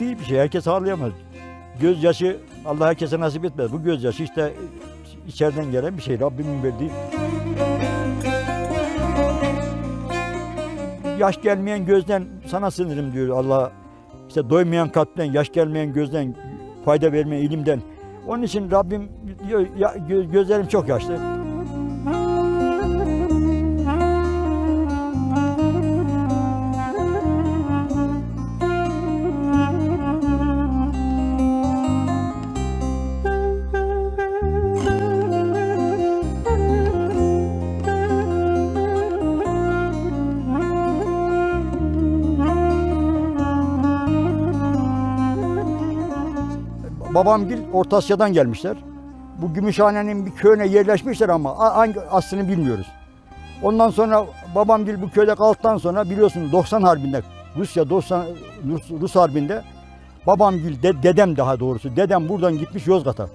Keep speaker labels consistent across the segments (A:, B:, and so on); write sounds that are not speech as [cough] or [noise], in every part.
A: Değil bir şey. Herkes ağlayamaz. Gözyaşı Allah herkese nasip etmez. Bu gözyaşı işte içeriden gelen bir şey. Rabbimin verdiği. Yaş gelmeyen gözden sana sınırım diyor Allah. İşte doymayan kalpten, yaş gelmeyen gözden, fayda vermeyen ilimden. Onun için Rabbim diyor, gözlerim çok yaşlı. Babam bir Orta Asya'dan gelmişler. Bu Gümüşhane'nin bir köyüne yerleşmişler ama hangi aslını bilmiyoruz. Ondan sonra babam bir bu köyde kaldıktan sonra biliyorsunuz 90 Harbi'nde Rusya 90 Rus, Rus Harbi'nde babam gil de, dedem daha doğrusu dedem buradan gitmiş Yozgat'a.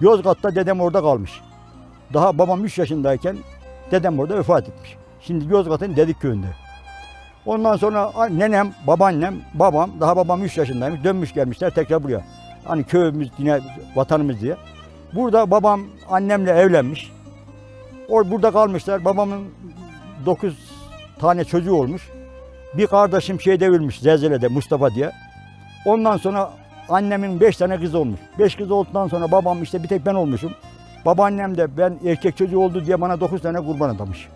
A: Yozgat'ta dedem orada kalmış. Daha babam 3 yaşındayken dedem orada vefat etmiş. Şimdi Yozgat'ın Dedik köyünde. Ondan sonra nenem, babaannem, babam, daha babam 3 yaşındaymış. Dönmüş gelmişler tekrar buraya. Hani köyümüz yine vatanımız diye. Burada babam annemle evlenmiş. O burada kalmışlar. Babamın 9 tane çocuğu olmuş. Bir kardeşim şeyde ölmüş Zelzele'de Mustafa diye. Ondan sonra annemin 5 tane kızı olmuş. 5 kız olduktan sonra babam işte bir tek ben olmuşum. Babaannem de ben erkek çocuğu oldu diye bana 9 tane kurban adamış.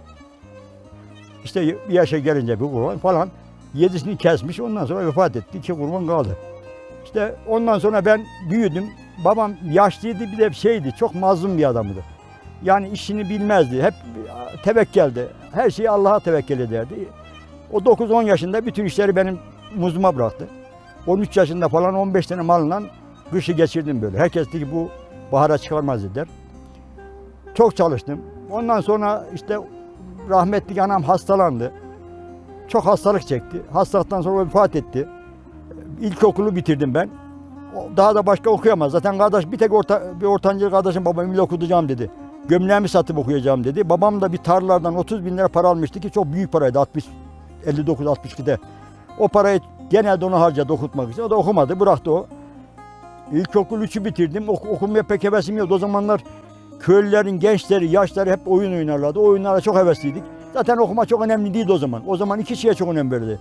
A: İşte bir yaşa gelince bir kurban falan. Yedisini kesmiş ondan sonra vefat etti. İki kurban kaldı. İşte ondan sonra ben büyüdüm. Babam yaşlıydı bir de şeydi çok mazlum bir adamdı. Yani işini bilmezdi. Hep tevekkeldi. Her şeyi Allah'a tevekkül ederdi. O 9-10 yaşında bütün işleri benim muzuma bıraktı. 13 yaşında falan 15 tane malından kışı geçirdim böyle. Herkes dedi ki bu bahara çıkarmaz dediler. Çok çalıştım. Ondan sonra işte rahmetli anam hastalandı. Çok hastalık çekti. Hastalıktan sonra vefat etti. İlkokulu bitirdim ben. Daha da başka okuyamaz. Zaten kardeş bir tek orta, bir ortancı kardeşim babam ile okutacağım dedi. Gömleğimi satıp okuyacağım dedi. Babam da bir tarlalardan 30 bin lira para almıştı ki çok büyük paraydı 60 59 62'de. O parayı genelde onu harcadı okutmak için. O da okumadı bıraktı o. İlkokul 3'ü bitirdim. Ok- okumaya pek hevesim yoktu. O zamanlar köylülerin gençleri, yaşları hep oyun oynarlardı. O oyunlara çok hevesliydik. Zaten okuma çok önemli değildi o zaman. O zaman iki şeye çok önem verildi.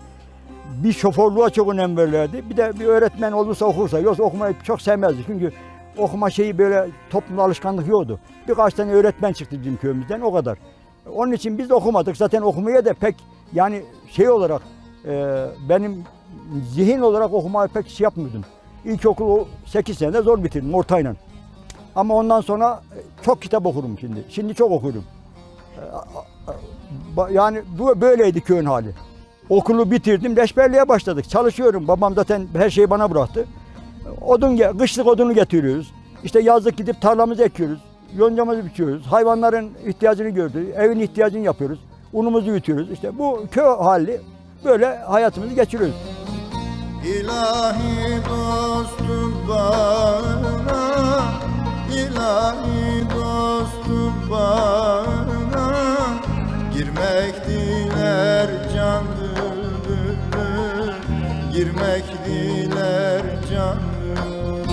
A: Bir şoförlüğe çok önem verirlerdi. Bir de bir öğretmen olursa okursa. Yoksa okumayı çok sevmezdi. Çünkü okuma şeyi böyle toplumda alışkanlık yoktu. Birkaç tane öğretmen çıktı bizim köyümüzden o kadar. Onun için biz de okumadık. Zaten okumaya da pek yani şey olarak e, benim zihin olarak okumayı pek şey yapmıyordum. İlkokulu 8 senede zor bitirdim ortayla. Ama ondan sonra e, çok kitap okurum şimdi. Şimdi çok okurum. E, Yani bu böyleydi köyün hali. Okulu bitirdim, leşberliğe başladık. Çalışıyorum. Babam zaten her şeyi bana bıraktı. Odun, kışlık odunu getiriyoruz. İşte yazlık gidip tarlamızı ekiyoruz. Yoncamızı biçiyoruz. Hayvanların ihtiyacını gördük. Evin ihtiyacını yapıyoruz. Unumuzu ütüyoruz. İşte bu köy hali böyle hayatımızı geçiriyoruz.
B: İlahi dostum bana ilahi dostum bana Girmek diler candır Girmek diler candır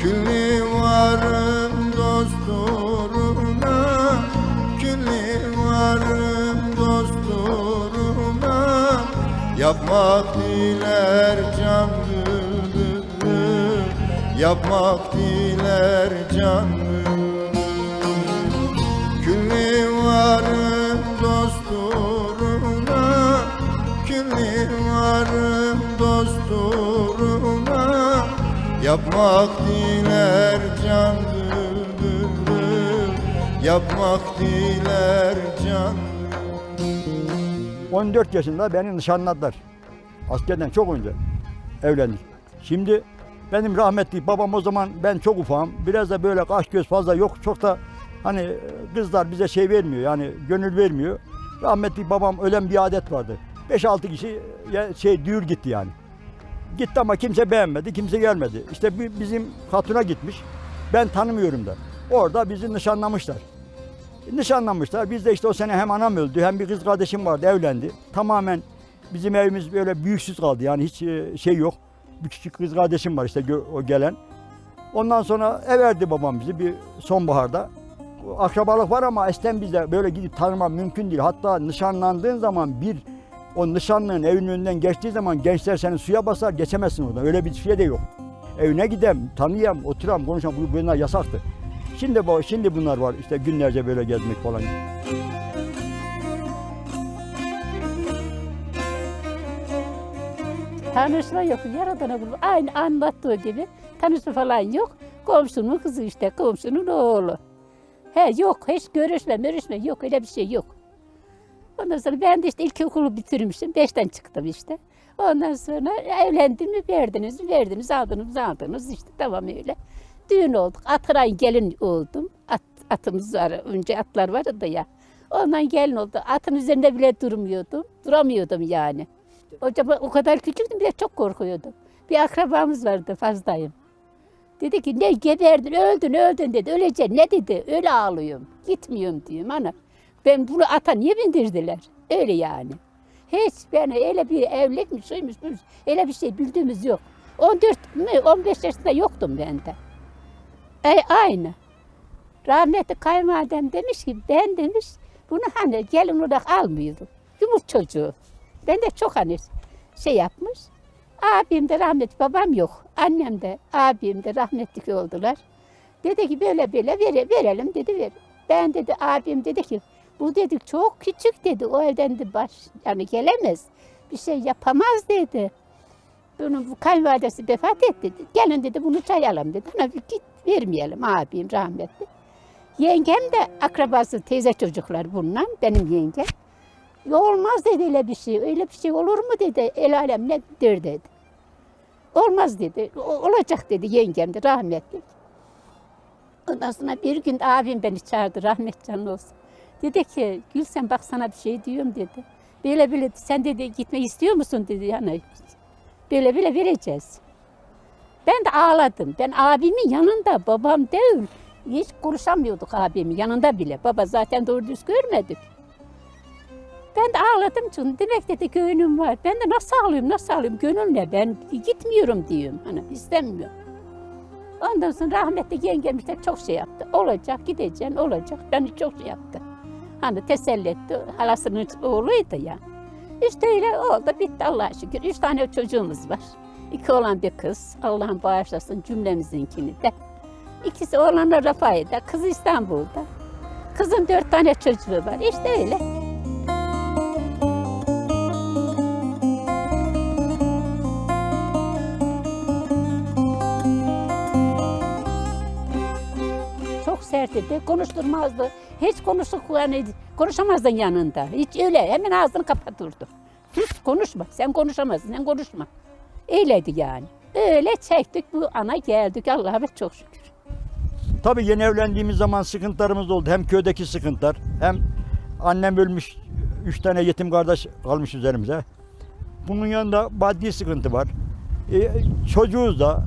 B: Külli varım dosturuna Külli varım dosturuna Yapmak diler candır Yapmak diler candır Yapmak diler candır Yapmak diler candır
A: 14 yaşında beni nişanladılar. Askerden çok önce evlendik. Şimdi benim rahmetli babam o zaman ben çok ufağım. Biraz da böyle kaş göz fazla yok. Çok da hani e, kızlar bize şey vermiyor yani gönül vermiyor. Rahmetli babam ölen bir adet vardı. 5-6 kişi ya- şey düğür gitti yani. Gitti ama kimse beğenmedi, kimse gelmedi. İşte bi- bizim hatuna gitmiş. Ben tanımıyorum da. Orada bizi nişanlamışlar. Nişanlanmışlar. Biz de işte o sene hem anam öldü hem bir kız kardeşim vardı evlendi. Tamamen Bizim evimiz böyle büyüksüz kaldı. Yani hiç e, şey yok. Bir küçük kız kardeşim var işte o gelen. Ondan sonra ev verdi babam bizi bir sonbaharda. Akrabalık var ama esten bizde böyle gidip tanıma mümkün değil. Hatta nişanlandığın zaman bir o nişanlının evinin önünden geçtiği zaman gençler seni suya basar geçemezsin oradan. Öyle bir şey de yok. Evine gidem, tanıyam, oturam, konuşam. Bu bunlar yasaktı. Şimdi bu, şimdi bunlar var. İşte günlerce böyle gezmek falan.
C: Tanışma yok. Yaradana kurban. Aynı anlattığı gibi tanışma falan yok. Komşunun kızı işte, komşunun oğlu. He yok, hiç görüşme, görüşme yok, öyle bir şey yok. Ondan sonra ben de işte ilkokulu bitirmiştim, beşten çıktım işte. Ondan sonra evlendim mi verdiniz mi verdiniz, aldınız aldınız işte tamam öyle. Düğün olduk, Atıray'ın gelin oldum. At, atımız var, önce atlar vardı da ya. Ondan gelin oldu. Atın üzerinde bile durmuyordum, duramıyordum yani. Acaba o kadar küçüktüm bir de çok korkuyordum. Bir akrabamız vardı fazlayım. Dedi ki ne geberdin öldün öldün dedi. Öleceksin ne dedi öyle ağlıyorum. Gitmiyorum diyorum ana. Ben bunu ata niye bindirdiler? Öyle yani. Hiç ben öyle bir evlilik mi şuymuş buymuş öyle bir şey bildiğimiz yok. 14 mi 15 yaşında yoktum ben de. E, aynı. Rahmetli kayınvalidem demiş ki ben demiş bunu hani gelin olarak almıyordum. Yumurt çocuğu. Ben de çok hani şey yapmış. Abim de rahmetli babam yok. Annem de abim de rahmetli oldular. Dedi ki böyle böyle vere, verelim dedi ver. Ben dedi abim dedi ki bu dedi çok küçük dedi. O elden de baş yani gelemez. Bir şey yapamaz dedi. Bunun bu kayınvalidesi vefat etti. dedi. Gelin dedi bunu çayalım dedi. Ona bir git vermeyelim abim rahmetli. Yengem de akrabası teyze çocuklar bundan benim yengem. Ya olmaz dedi öyle bir şey. Öyle bir şey olur mu dedi. El alem ne der dedi. Olmaz dedi. "O- Olacak dedi yengem de rahmetli. Ondan sonra bir gün abim beni çağırdı rahmet canlı olsun. Dedi ki Gülsen bak sana bir şey diyorum dedi. Böyle böyle sen dedi gitmek istiyor musun dedi. Yani böyle böyle vereceğiz. Ben de ağladım. Ben abimin yanında babam değil. Hiç konuşamıyorduk abimin yanında bile. Baba zaten doğru düz görmedik. Ben de ağladım çünkü demek dedi gönlüm var. Ben de nasıl ağlıyorum nasıl ağlıyorum gönül ne ben gitmiyorum diyorum. Hani istemiyorum. Ondan sonra rahmetli yengem işte çok şey yaptı. Olacak gideceksin olacak. Beni çok şey yaptı. Hani teselli etti. Halasının oğluydu ya. İşte öyle oldu bitti Allah'a şükür. Üç tane çocuğumuz var. İki oğlan bir kız. Allah'ım bağışlasın cümlemizinkini de. İkisi oğlanlar Rafai'de, kız İstanbul'da. Kızın dört tane çocuğu var. İşte öyle. İdi, konuşturmazdı. Hiç konuştuk yani konuşamazdın yanında. Hiç öyle hemen ağzını kapatırdı. Sus konuşma, sen konuşamazsın, sen konuşma. Öyleydi yani. Öyle çektik bu ana geldik Allah'a çok şükür.
A: Tabii yeni evlendiğimiz zaman sıkıntılarımız oldu. Hem köydeki sıkıntılar hem annem ölmüş, üç tane yetim kardeş kalmış üzerimize. Bunun yanında maddi sıkıntı var. E, çocuğuz da.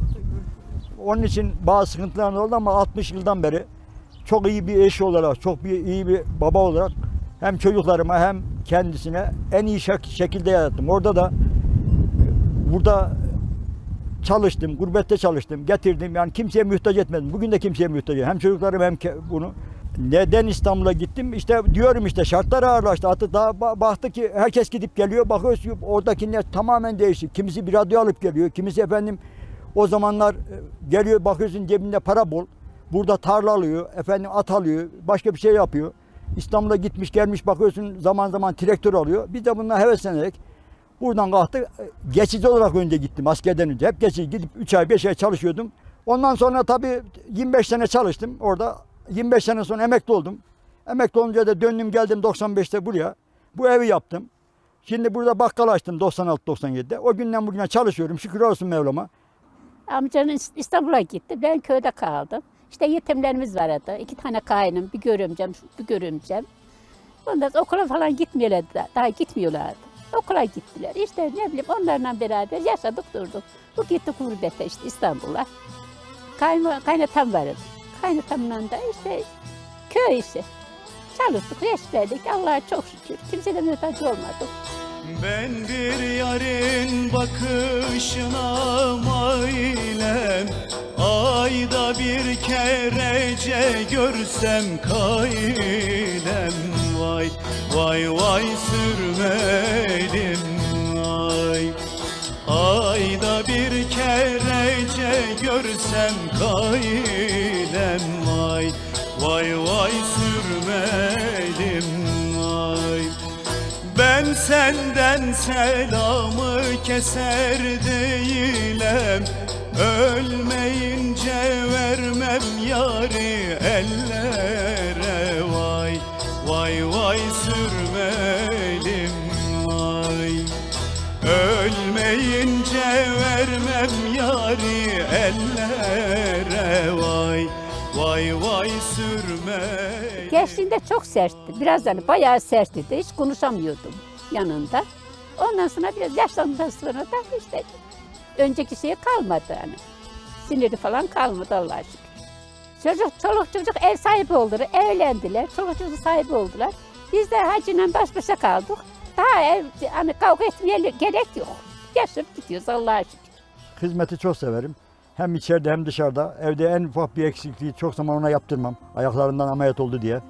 A: Onun için bazı sıkıntılar oldu ama 60 yıldan beri çok iyi bir eş olarak, çok bir iyi bir baba olarak hem çocuklarıma hem kendisine en iyi şek- şekilde yarattım. Orada da burada çalıştım, gurbette çalıştım, getirdim. Yani kimseye muhtaç etmedim. Bugün de kimseye muhtaç etmedim. Hem çocuklarım hem bunu. Neden İstanbul'a gittim? İşte diyorum işte şartlar ağırlaştı. Artık daha ba- baktı ki herkes gidip geliyor. Bakıyoruz ki oradakiler tamamen değişik. Kimisi bir radyo alıp geliyor. Kimisi efendim o zamanlar e, geliyor bakıyorsun cebinde para bol. Burada tarla alıyor, efendim at alıyor, başka bir şey yapıyor. İstanbul'a gitmiş gelmiş bakıyorsun zaman zaman traktör alıyor. Biz de bundan heveslenerek Buradan kalktık. Geçici olarak önce gittim askerden önce. Hep geçici gidip 3 ay 5 ay çalışıyordum. Ondan sonra tabii 25 sene çalıştım orada. 25 sene sonra emekli oldum. Emekli olunca da döndüm geldim 95'te buraya. Bu evi yaptım. Şimdi burada bakkal açtım 96-97'de. O günden bugüne çalışıyorum. Şükür olsun Mevlam'a.
C: Amcanın İs- İstanbul'a gitti. Ben köyde kaldım. İşte yetimlerimiz vardı. İki tane kaynım, bir görümcem, bir görümcem. Ondan okula falan gitmiyorlardı. Daha gitmiyorlardı. Okula gittiler. İşte ne bileyim onlarla beraber yaşadık durduk. Bu gitti gurbete işte İstanbul'a. Kayma, kaynatam vardı. Kaynatamla da işte köy işi. Çalıştık, reş verdik. Allah'a çok şükür. Kimseye de muhtaç olmadık.
D: Ben bir yarın bakışına mailem. Ayda bir kerece görsem kailem. Vay vay vay sürmelim ay. Ayda bir kerece görsem kailem Vay vay vay sürmelim senden selamı keser değilim. Ölmeyince vermem yari ellere. Vay vay vay sürmelim vay. Ölmeyince vermem yari ellere. Vay vay vay sürmelim
C: Gençliğinde çok sertti. Biraz hani bayağı sertti de hiç konuşamıyordum yanında. Ondan sonra biraz yaşlandıktan sonra da işte önceki şeye kalmadı hani. Siniri falan kalmadı Allah'a şükür. Çocuk, çoluk çocuk ev sahibi oldular, evlendiler, çoluk çocuk sahibi oldular. Biz de hacıyla baş başa kaldık. Daha ev, hani kavga etmeye gerek yok. Yaşayıp gidiyoruz Allah'a şükür.
A: Hizmeti çok severim. Hem içeride hem dışarıda. Evde en ufak bir eksikliği çok zaman ona yaptırmam. Ayaklarından ameliyat oldu diye.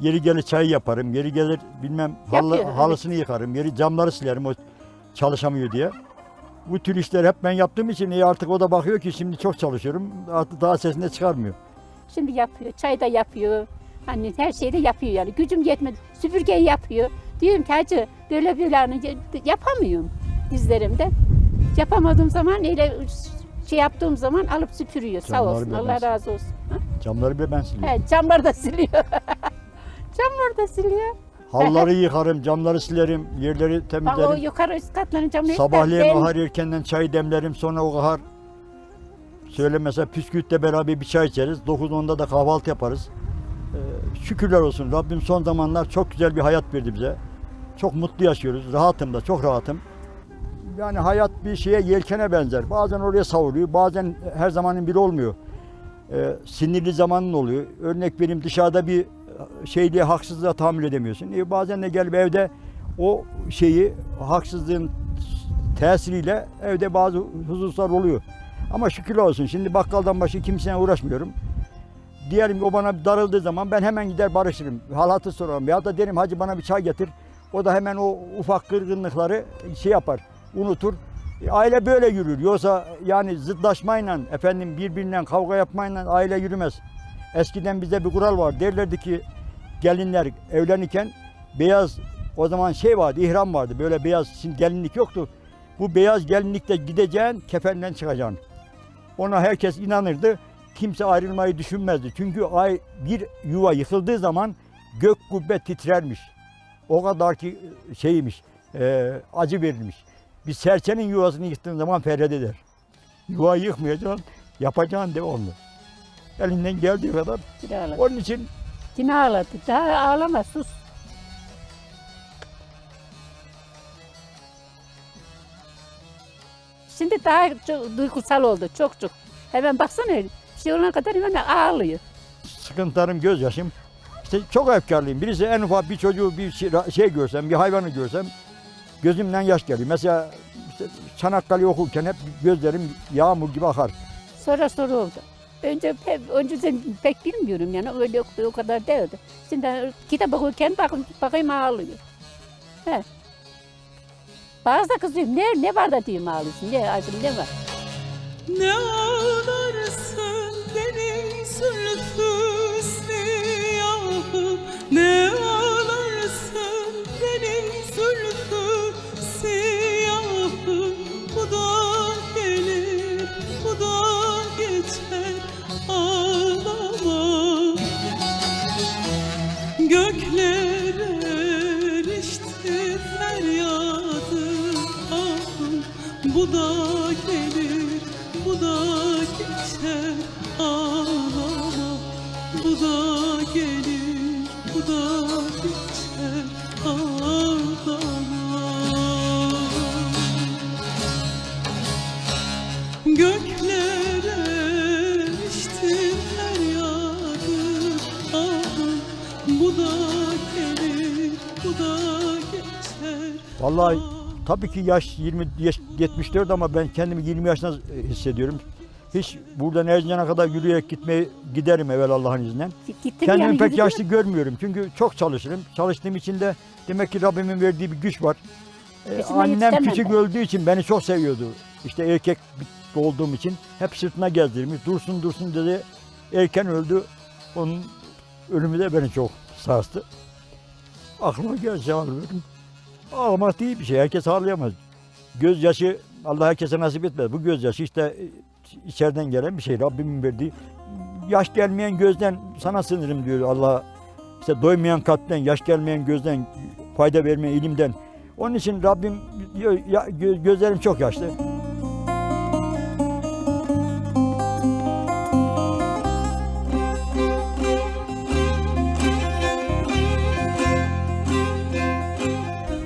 A: Yeri gelir çay yaparım. Yeri gelir bilmem halı,
C: Yapıyor, evet.
A: halısını yıkarım. Yeri camları silerim o çalışamıyor diye. Bu tür işleri hep ben yaptığım için iyi artık o da bakıyor ki şimdi çok çalışıyorum. Artık daha sesini de çıkarmıyor.
C: Şimdi yapıyor, çay da yapıyor. Hani her şeyi de yapıyor yani. Gücüm yetmedi. Süpürgeyi yapıyor. Diyorum ki hacı böyle böyle hani yapamıyorum dizlerimden. Yapamadığım zaman öyle şey yaptığım zaman alıp süpürüyor. Sağ
A: Camları
C: olsun.
A: bile
C: Allah razı olsun. Ha?
A: Camları bile ben siliyorum.
C: He, camları da siliyor. [laughs] camları da siliyor.
A: Halıları yıkarım, camları silerim, yerleri
C: Bak o
A: temizlerim.
C: yukarı üst katların camını hep
A: Sabahleyin
C: ben-
A: erkenden çay demlerim sonra o kahar söyle mesela püskürtle beraber bir çay içeriz. 9-10'da da kahvaltı yaparız. Ee, şükürler olsun Rabbim son zamanlar çok güzel bir hayat verdi bize. Çok mutlu yaşıyoruz. Rahatım da çok rahatım. Yani hayat bir şeye yelkene benzer. Bazen oraya savuruyor, bazen her zamanın biri olmuyor. Ee, sinirli zamanın oluyor. Örnek vereyim dışarıda bir şeyliğe haksızlığa tahammül edemiyorsun. E, bazen de gelip evde o şeyi haksızlığın tesiriyle evde bazı hususlar oluyor. Ama şükürler olsun şimdi bakkaldan başka kimseye uğraşmıyorum. Diyelim ki o bana darıldığı zaman ben hemen gider barışırım. Halatı sorarım. Ya da derim hacı bana bir çay getir. O da hemen o ufak kırgınlıkları şey yapar, unutur. E, Aile böyle yürür. Yoksa yani zıtlaşmayla, efendim birbirinden kavga yapmayla aile yürümez. Eskiden bize bir kural var. Derlerdi ki gelinler evlenirken beyaz o zaman şey vardı, ihram vardı. Böyle beyaz şimdi gelinlik yoktu. Bu beyaz gelinlikte gideceğin, kefenden çıkacaksın. Ona herkes inanırdı. Kimse ayrılmayı düşünmezdi. Çünkü ay bir yuva yıkıldığı zaman gök kubbe titrermiş. O kadar ki şeymiş, e, acı verilmiş. Bir serçenin yuvasını yıktığın zaman feryat eder. Yuva yıkmayacaksın, yapacaksın devamlı. Elinden geldiği kadar.
C: Bir ağladı.
A: Onun için
C: Yine ağladı. Daha ağlama sus. Şimdi daha çok duygusal oldu. Çok çok. Hemen baksana bir şey olana kadar hemen ağlıyor.
A: sıkıntılarım, gözyaşım. İşte çok efkarlıyım. Birisi en ufak bir çocuğu bir şey, şey görsem, bir hayvanı görsem gözümden yaş geliyor. Mesela işte Çanakkale okurken hep gözlerim yağmur gibi akar.
C: Sonra sonra oldu. Önce pek, önceden pek bilmiyorum yani öyle o kadar değildi. Şimdi kitap okurken bakın, bakayım ağlıyor. He. Bazı da kızıyorum ne, ne var da diyeyim ağlıyorsun ne acım ne var.
E: Ne ağlarsın
A: Vallahi tabii ki yaş 20 yaş- 74 ama ben kendimi 20 yaşında hissediyorum. Hiç buradan Erzincan'a kadar yürüyerek gitmeyi giderim evvel Allah'ın izniyle.
C: Gittim
A: Kendimi
C: yani
A: pek
C: yürüdüm.
A: yaşlı görmüyorum. Çünkü çok çalışırım. Çalıştığım için de demek ki Rabbimin verdiği bir güç var. Ee, annem
C: yetişemem
A: küçük öldüğü için beni çok seviyordu. İşte erkek olduğum için hep sırtına gezdirmiş. Dursun dursun dedi. Erken öldü. Onun ölümü de beni çok sarstı. Aklıma gelse ağlıyorum. Ağlamak değil bir şey. Herkes ağlayamaz. Gözyaşı Allah herkese nasip etmez. Bu gözyaşı işte e, içeriden gelen bir şey. Rabbimin verdiği. Yaş gelmeyen gözden sana sınırım diyor Allah. İşte doymayan kalpten, yaş gelmeyen gözden, fayda vermeyen ilimden. Onun için Rabbim gözlerim çok yaşlı.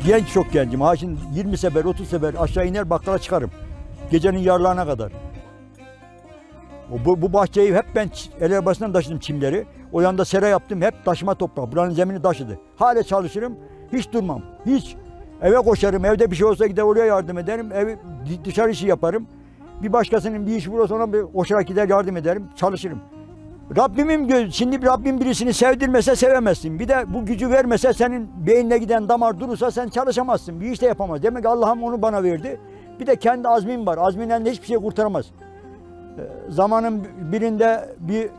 A: Genç çok gencim. Ha şimdi 20 sefer, 30 sefer aşağı iner bakkala çıkarım. Gecenin yarlarına kadar. Bu, bu bahçeyi hep ben el arabasından taşıdım çimleri. O yanda sera yaptım. Hep taşıma toprağı. Buranın zemini taşıdı. Hala çalışırım. Hiç durmam. Hiç. Eve koşarım. Evde bir şey olsa gider oraya yardım ederim. Ev, dışarı işi yaparım. Bir başkasının bir işi bulursa ona koşarak gider yardım ederim. Çalışırım. Rabbimin şimdi Rabbim birisini sevdirmese sevemezsin. Bir de bu gücü vermese senin beynine giden damar durursa sen çalışamazsın. Bir iş de yapamaz. Demek Allah'ım onu bana verdi. Bir de kendi azmim var. Azminden de hiçbir şey kurtaramaz. Ee, Zamanın birinde bir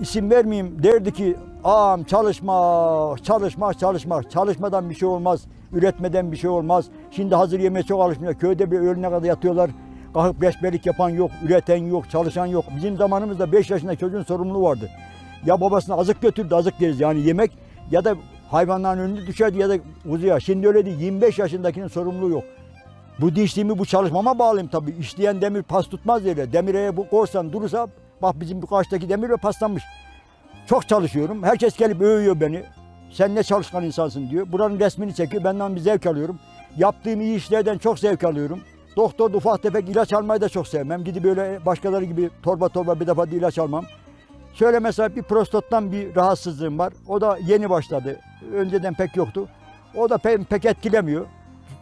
A: isim vermeyeyim derdi ki ağam çalışma, çalışma, çalışma. Çalışmadan bir şey olmaz. Üretmeden bir şey olmaz. Şimdi hazır yemeğe çok alışmıyor. Köyde bir öğlene kadar yatıyorlar. Kalkıp beşbelik yapan yok, üreten yok, çalışan yok. Bizim zamanımızda 5 yaşında çocuğun sorumluluğu vardı. Ya babasına azık götürdü, azık deriz yani yemek ya da hayvanların önünde düşerdi ya da uzuya. Şimdi öyle değil, 25 yaşındakinin sorumluluğu yok. Bu dişliğimi bu çalışmama bağlıyım tabii. İşleyen demir pas tutmaz öyle. Demire bu korsan durursa bak bizim bu karşıdaki demir ve paslanmış. Çok çalışıyorum. Herkes gelip övüyor beni. Sen ne çalışkan insansın diyor. Buranın resmini çekiyor. Benden bir zevk alıyorum. Yaptığım iyi işlerden çok zevk alıyorum. Doktor ufak tefek ilaç almayı da çok sevmem. Gidip böyle başkaları gibi torba torba bir defa da ilaç almam. Şöyle mesela bir prostattan bir rahatsızlığım var. O da yeni başladı. Önceden pek yoktu. O da pek, pek etkilemiyor.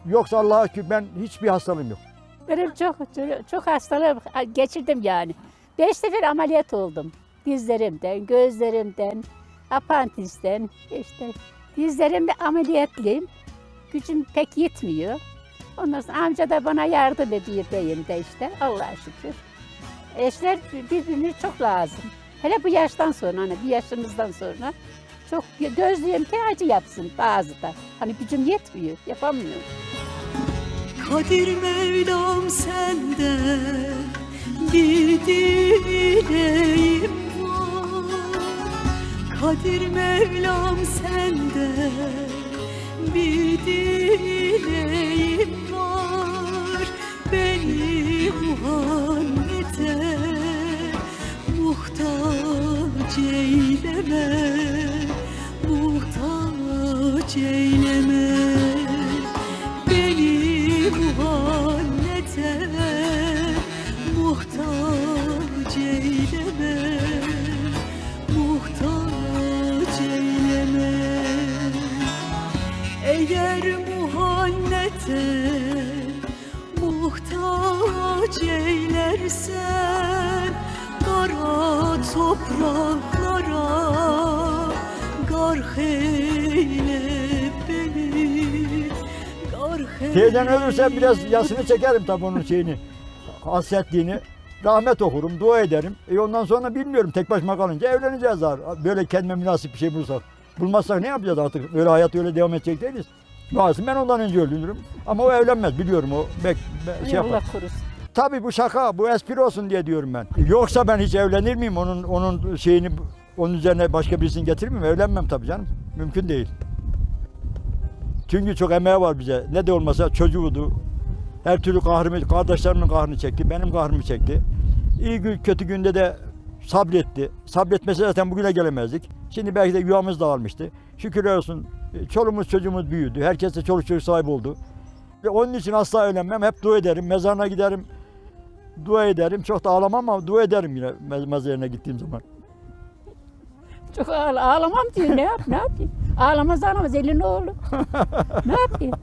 A: Yoksa Allah'a şükür ben hiçbir hastalığım yok.
C: Benim çok, çok, çok hastalığı geçirdim yani. Beş sefer ameliyat oldum. Dizlerimden, gözlerimden, apantisten, işte dizlerimde ameliyatlıyım. Gücüm pek yetmiyor. Ondan sonra amca da bana yardım ediyor beyimde işte Allah'a şükür. Eşler birbirini çok lazım. Hele bu yaştan sonra hani bir yaşımızdan sonra çok gözlüğüm ki acı yapsın bazı da. Hani gücüm yetmiyor, yapamıyorum.
E: Kadir Mevlam sende bir dileğim var Kadir Mevlam sende bir dileğim Beni muhammete muhtaç eyleme Muhtaç eyleme. Beni muhannete muhtaç eyleme Muhtaç eyleme. Eğer muhannete muhtaç eylersen Kara topraklara garh eyle beni garh eyle
A: Teyzen ölürse biraz yasını çekerim tabii onun şeyini. Hasretliğini. Rahmet okurum, dua ederim. E ondan sonra bilmiyorum tek başıma kalınca evleneceğiz abi. Böyle kendime münasip bir şey bulsak. Bulmazsak ne yapacağız artık? Öyle hayat öyle devam edecek değiliz. Lazım ben ondan önce öldürürüm. Ama o evlenmez biliyorum o. Bek, be- şey yapar.
C: Allah korusun.
A: Tabii bu şaka, bu espri olsun diye diyorum ben. Yoksa ben hiç evlenir miyim? Onun onun şeyini onun üzerine başka birisini getirir miyim? Evlenmem tabii canım. Mümkün değil. Çünkü çok emeği var bize. Ne de olmasa çocuğudu. Her türlü kahrımı, kardeşlerimin kahrını çekti, benim kahrımı çekti. İyi gün, kötü günde de sabretti. Sabretmese zaten bugüne gelemezdik. Şimdi belki de yuvamız dağılmıştı. Şükürler olsun çoluğumuz çocuğumuz büyüdü. Herkes de çoluk çocuk sahibi oldu. Ve onun için asla evlenmem. Hep dua ederim. Mezarına giderim. Dua ederim. Çok da ağlamam ama dua ederim yine mez- mezarına gittiğim zaman.
C: Çok ağla, ağlamam diyor. Ne yap, ne yapayım? Ağlamaz ağlamaz elin oğlu. [laughs] ne yapayım?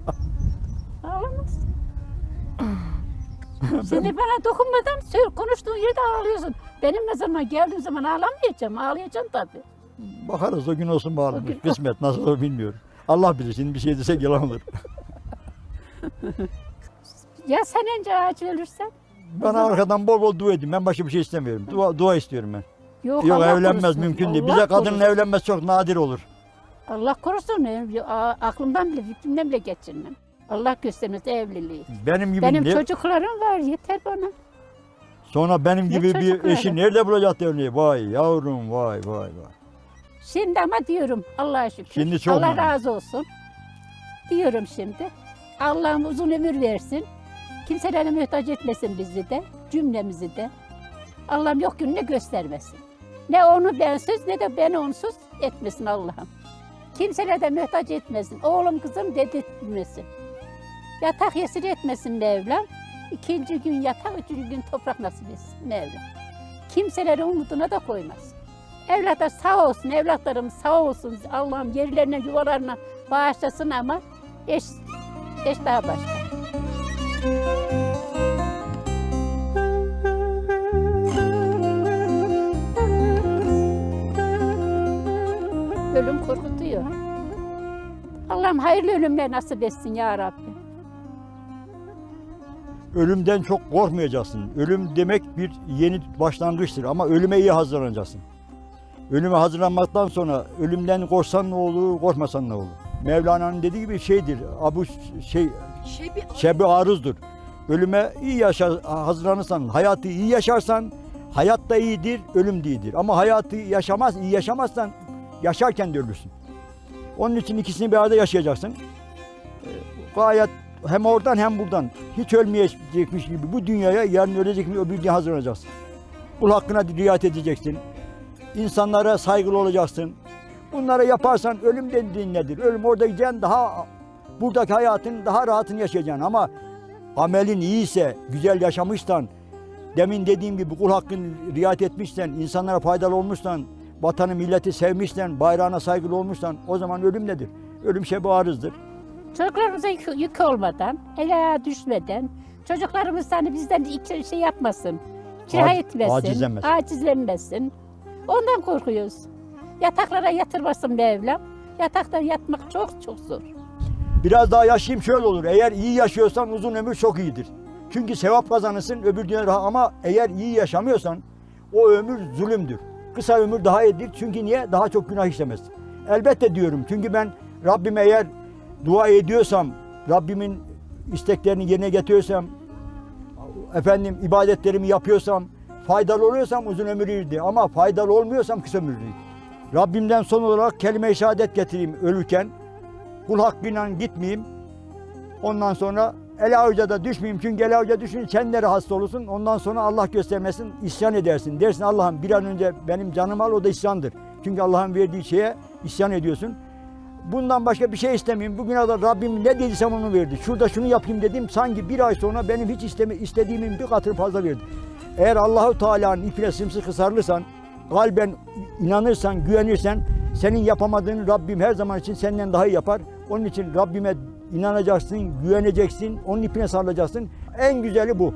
C: Seni bana dokunmadan konuştuğun yerde ağlıyorsun. Benim ne zaman geldiğim zaman ağlamayacağım. Ağlayacağım tabii.
A: Bakarız o gün olsun
C: gün-
A: Kısmet nasıl olur bilmiyorum. Allah bilir şimdi bir şey desek yalan olur. [laughs]
C: Ya sen önce ağaç ölürsen?
A: Bana arkadan bol bol dua edin. Ben başka bir şey istemiyorum. Dua, dua istiyorum ben.
C: Yok,
A: Yok
C: Allah
A: evlenmez
C: korusun.
A: mümkün değil.
C: Allah
A: Bize kadının
C: korusun.
A: evlenmesi çok nadir olur.
C: Allah korusun. a- Aklımdan bile, fikrimden bile geçirmem. Allah göstermez evliliği.
A: Benim gibi
C: Benim
A: ne-
C: çocuklarım var yeter bana.
A: sonra benim
C: Ne
A: gibi bir
C: çocukları?
A: eşi nerede bulacak örneği? Vay yavrum vay vay vay.
C: Şimdi ama diyorum Allah'a şükür.
A: Şimdi çok
C: Allah
A: memnun.
C: razı olsun. Diyorum şimdi. Allah'ım uzun ömür versin. Kimselere muhtaç etmesin bizi de, cümlemizi de. Allah'ım yok gününe göstermesin. Ne onu bensiz ne de beni onsuz etmesin Allah'ım. Kimselere de muhtaç etmesin. Oğlum kızım dedirtmesin. Yatak yesir etmesin Mevlam. İkinci gün yatak, üçüncü gün toprak nasip etsin Mevlam. Kimseleri umuduna da koymasın. Evlatlar sağ olsun, evlatlarım sağ olsun. Allah'ım yerlerine, yuvalarına bağışlasın ama eş, eş daha başka. Ölüm korkutuyor. Allah'ım hayırlı ölümler nasip etsin ya Rabbi.
A: Ölümden çok korkmayacaksın. Ölüm demek bir yeni başlangıçtır ama ölüme iyi hazırlanacaksın. Ölüme hazırlanmaktan sonra ölümden korksan ne olur, korkmasan ne olur? Mevlana'nın dediği gibi şeydir, abu şey şebi arızdır. Ölüme iyi yaşa, hazırlanırsan, hayatı iyi yaşarsan, hayat da iyidir, ölüm de iyidir. Ama hayatı yaşamaz, iyi yaşamazsan yaşarken de ölürsün. Onun için ikisini bir arada yaşayacaksın. Ee, Gayet hem oradan hem buradan hiç ölmeyecekmiş gibi bu dünyaya yarın ölecekmiş öbür dünya hazırlanacaksın. Kul hakkına riayet edeceksin. İnsanlara saygılı olacaksın. Bunları yaparsan ölüm dediğin nedir? Ölüm orada gideceksin daha buradaki hayatın daha rahatını yaşayacaksın ama amelin iyiyse, güzel yaşamışsan, demin dediğim gibi kul hakkını riayet etmişsen, insanlara faydalı olmuşsan, vatanı milleti sevmişsen, bayrağına saygılı olmuşsan o zaman ölüm nedir? Ölüm şebi arızdır.
C: Çocuklarımıza yük, yük olmadan, el ayağa düşmeden, çocuklarımız hani bizden iki şey yapmasın, kira etmesin,
A: acizlenmesin.
C: acizlenmesin. Ondan korkuyoruz. Yataklara yatırmasın Mevlam. Yatakta yatmak çok çok zor.
A: Biraz daha yaşayayım şöyle olur. Eğer iyi yaşıyorsan uzun ömür çok iyidir. Çünkü sevap kazanırsın öbür dünya rahat. ama eğer iyi yaşamıyorsan o ömür zulümdür. Kısa ömür daha iyidir. Çünkü niye? Daha çok günah işlemezsin. Elbette diyorum. Çünkü ben Rabbime eğer dua ediyorsam, Rabbimin isteklerini yerine getiriyorsam, efendim ibadetlerimi yapıyorsam, faydalı oluyorsam uzun ömür iyidir. Ama faydalı olmuyorsam kısa ömürlüyüm. Rabbimden son olarak kelime-i şehadet getireyim ölürken kul hakkıyla gitmeyeyim. Ondan sonra el avuca da düşmeyeyim. Çünkü el avuca düşünce kendileri hasta olursun. Ondan sonra Allah göstermesin isyan edersin. Dersin Allah'ım bir an önce benim canımı al o da isyandır. Çünkü Allah'ın verdiği şeye isyan ediyorsun. Bundan başka bir şey istemeyeyim. Bugüne kadar Rabbim ne dediysem onu verdi. Şurada şunu yapayım dedim. Sanki bir ay sonra benim hiç isteme, istediğimin bir katını fazla verdi. Eğer Allahu Teala'nın ipine sımsıkı sarılırsan, kalben inanırsan, güvenirsen senin yapamadığını Rabbim her zaman için senden daha iyi yapar. Onun için Rabbime inanacaksın, güveneceksin, onun ipine sarılacaksın. En güzeli bu.